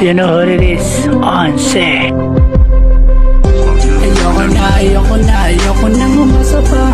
You know what it is? On set. Ayoko na, ayoko na, ayoko nang umasa pa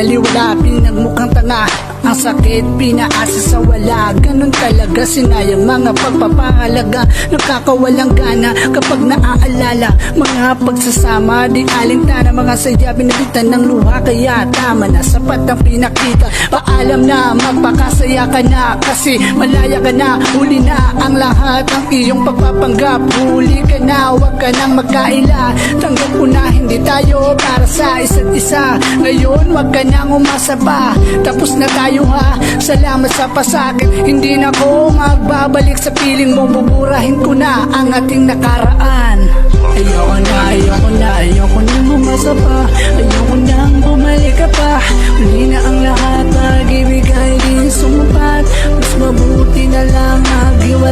Pinaliwala, pinagmukhang tanga. Ang sakit, pinaasa sa wala. Ganon talaga, sinayang mga pagpapahalaga. Nakakawalang gana kapag naaalala. Mga pagsasama, di alintana Mga saya, binabitan ng luha. Kaya tama na, sapat ang pinakita. Paalam na, magpakasaya ka na. Kasi malaya ka na, huli na ang lahat Ang iyong pagpapanggap, huli ka na Huwag ka nang magkaila. Tanggap na hindi tayo para sa isa't isa. Ngayon, wag ka nang umasa Tapos na tayo ha, salamat sa pasakit. Hindi na ako magbabalik sa piling mo Buburahin ko na ang ating nakaraan